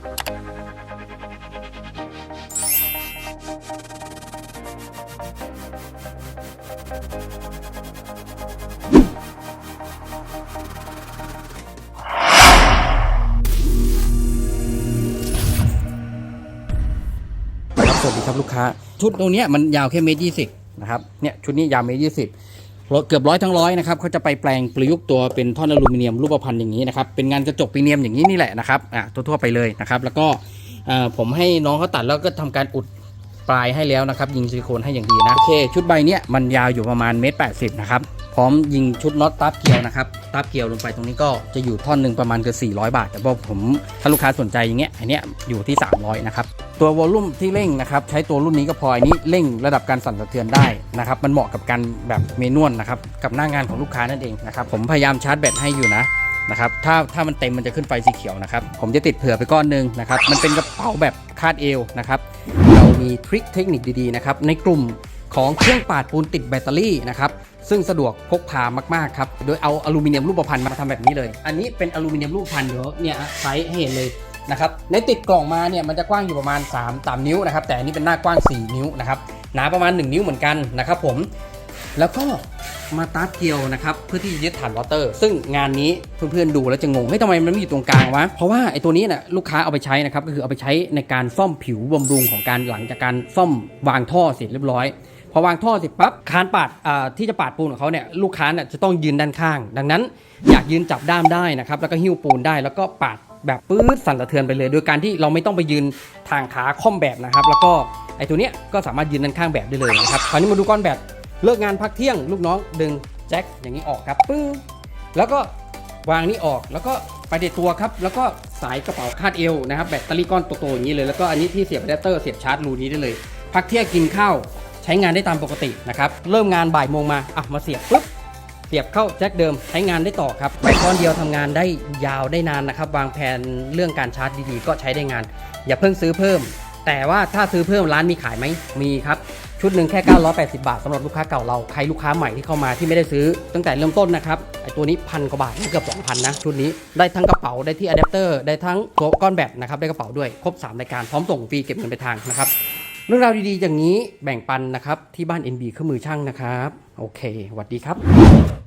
สวัสดีครับลูกค้า ชุดตรงนี้มันยาวแค่เมตรยี่สิบนะครับเนี่ยชุดนี้ยาวเมตรยี่สิบ เกือบร้อยทั้งร้อยนะครับเขาจะไปแปลงประยุกต์ตัวเป็นท่อนอลูมิเนียมรูปพรรณอย่างนี้นะครับเป็นงานกระจกปีเนียมอย่างนี้นี่แหละนะครับอะทั่วๆไปเลยนะครับแล้วก็อ่าผมให้น้องเขาตัดแล้วก็ทำการอุดปลายให้แล้วนะครับยิงซิลิโคนให้อย่างดีนะโอเค ชุดใบเนี้ยมันยาวอยู่ประมาณเมตรแปดสิบนะครับพร้อมยิงชุดน็อตตับเกลียวนะครับตับเกลียวลงไปตรงนี้ก็จะอยู่ท่อนหนึ่งประมาณเกือบ400 บาท แต่พอผมถ้าลูกค้าสนใจอย่างเงี้ยอันเนี้ยอยู่ที่ 300 นะครับ ตัววอลลุ่มที่เร่งนะครับใช้ตัวรุ่นนี้ก็พออันนี้เร่งระดับการสั่นสะเทือนได้นะครับมันเหมาะกับการแบบเมนวลนะครับกับหน้างานของลูกค้านั่นเองนะครับผมพยายามชาร์จแบตให้อยู่นะนะครับถ้าถ้ามันเต็มมันจะขึ้นไฟสีเขียวนะครับผมจะติดเผื่อไปก้อนหนึ่งนะครับมันเป็นกระเป๋าแบบคาดเอวนะครับเรามีทริคเทคนิคดีๆนะครับในกลุ่มของเครื่องปาดปูนติดแบตเตอรี่นะครับซึ่งสะดวกพกพามากๆครับโดยเอาอลูมิเนียมรูปพรรณมาทำแบบนี้เลย อันนี้เป็นอลูมิเนียมรูปพรรณเดี๋ยวเนี่ยไซส์ให้เห็นเลย นะครับในติดกล่องมาเนี่ยมันจะกว้างอยู่ประมาณ 3 3 นิ้วนะครับแต่อันนี้เป็นหน้ากว้าง 4 นิ้วนะครับหนาประมาณ 1 นิ้วเหมือนกันนะครับผมแล้วก็มาตัดเกลียวนะครับเพื่อที่จะยึดฐานวอเตอร์ ซึ่งงานนี้เพื่อนๆดูแล้วจะงงเฮ้ยทำไมมันไม่อยู่ตรงกลางวะเพราะว่าไอ้ตัวนี้นะ่ะลูกค้าเอาไปใช้นะครับก็คือเอาไปใช้ในการซ่อมผิวบำรุงของการหลังจากการซ่อมวางท่อเสร็จเรียบร้อยพอวางท่อเสร็จปั๊บคานปาดที่จะปาดปูนของเขาเนี่ยลูกค้าเนี่ยจะต้องยืนด้านข้าง ดังนั้นอยากยืนจับด้ามได้นะครับแล้วก็หิ้วปูนได้แล้วก็ปาด แบบปื๊ดสั่นสะเทือนไปเลย โดยการที่เราไม่ต้องไปยืนทางขาค่อมแบบนะครับ แล้วก็ไอตัวเนี้ยก็สามารถยืนด้านข้างแบบได้เลยนะครับคราวนี้มาดูก้อนแบบเลิกงานพักเที่ยงลูกน้องดึงแจ็คอย่างนี้ออกครับปึ้งแล้วก็วางนี้ออกแล้วก็ไปในตัวครับ แล้วก็สายกระเป๋าคาดเอวนะครับแบตเตอรี่ก้อนโตๆอย่างนี้เลยแล้วก็อันนี้ที่เสียบอะแดปเตอร์เสียบชาร์จรูนี้ได้เลย พักเที่ยงกินข้าวใช้งานได้ตามปกตินะครับเริ่มงานบ่ายโมงมาอะมาเสียบปุ๊บ เสียบเข้าแจ็คเดิมใช้งานได้ต่อครับตก้อนเดียวทำงานได้ยาวได้นานนะครับ วางแผนเรื่องการชาร์จดีๆ ก็ใช้ได้งาน อย่าเพิ่งซื้อเพิ่ม แต่ว่าถ้าซื้อเพิ่มร้านมีขายไหมมีครับชุดหนึ่งแค่ 980 บาทสำหรับลูกค้าเก่าเรา ใครลูกค้าใหม่ที่เข้ามาที่ไม่ได้ซื้อ ตั้งแต่เริ่มต้นนะครับ ไอตัวนี้พันกว่าบาทเกือบ2,000 นะ ชุดนี้ได้ทั้งกระเป๋า ได้ที่อะแดปเตอร์ ได้ทั้งตัวก้อนแบตนะครับ ได้กระเป๋าด้วย ครบ 3 รายการ พร้อมส่งฟรีเก็บเงินไปลายทางนะครับ รื่องราวดีๆ อย่างนี้แบ่งปันนะครับ ที่บ้าน NB เครื่องมือช่างนะครับ โอเคสวัสดีครับ